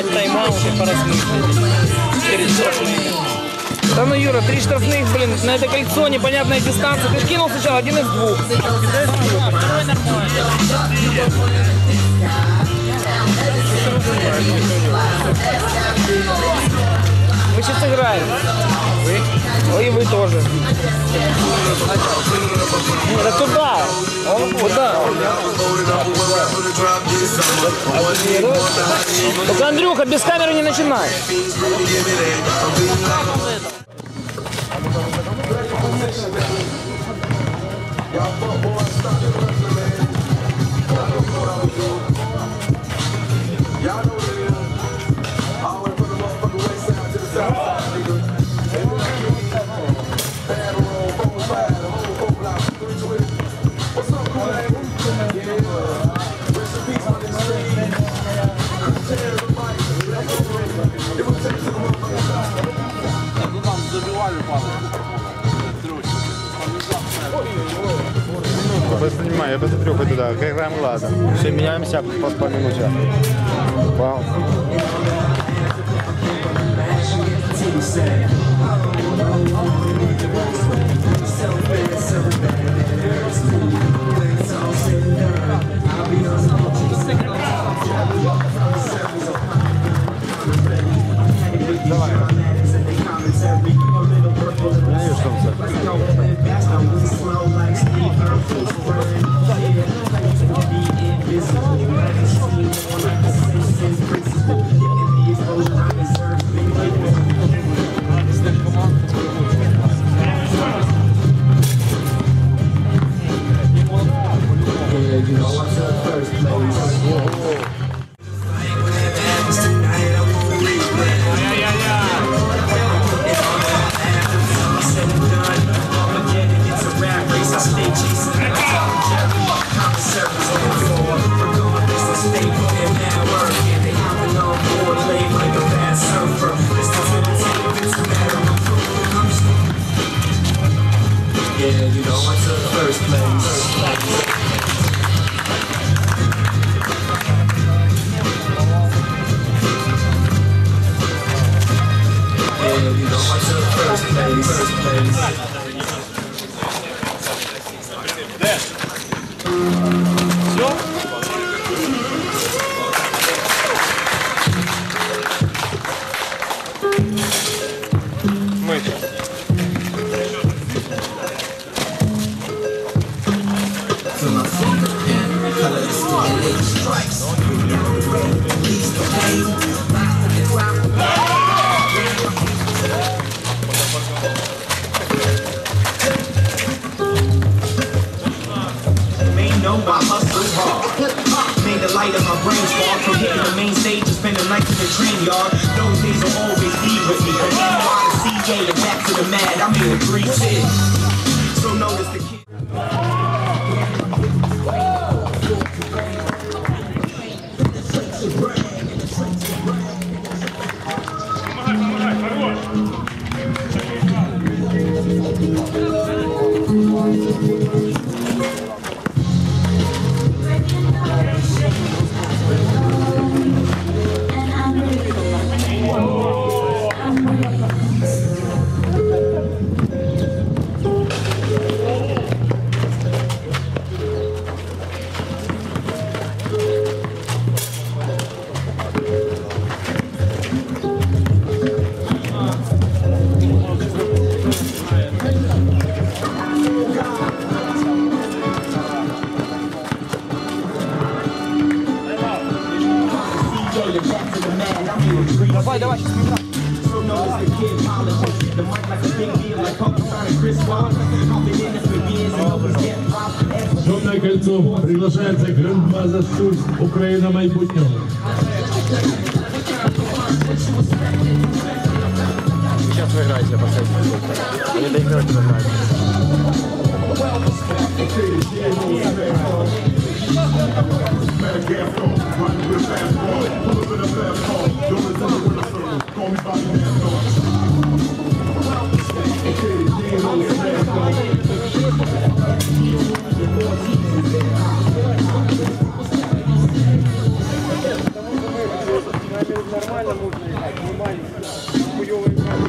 Раунды поразмыслили. Перед штрафными. Да ну, Юра, три штрафных, блин, на это кольцо, непонятная дистанция. Ты ж кинул сначала один из двух. Мы сейчас играем. Вы? И вы тоже. Это туда. Куда? Только, Андрюха, без камеры не начинай. Поснимай, я посмотрю хоть туда, краем глаза. Все, меняемся по, по минуте. Вау. Я вижу солнце. Yeah, you know I took first place. Yeah, you know first place. First place. The light brain spark from hitting the main stage and spending nights in the train yard. Those days will always be with me. The CJ and back to the mad. I'm in three six. So notice the kid. Get popped. Жовте кольцо приглашається Грандмаза Шульц, Україна майбутнього. Сейчас вы играете. Они доигрывать уже знают. Нормально можно играть, не маленький, хуёвый играть.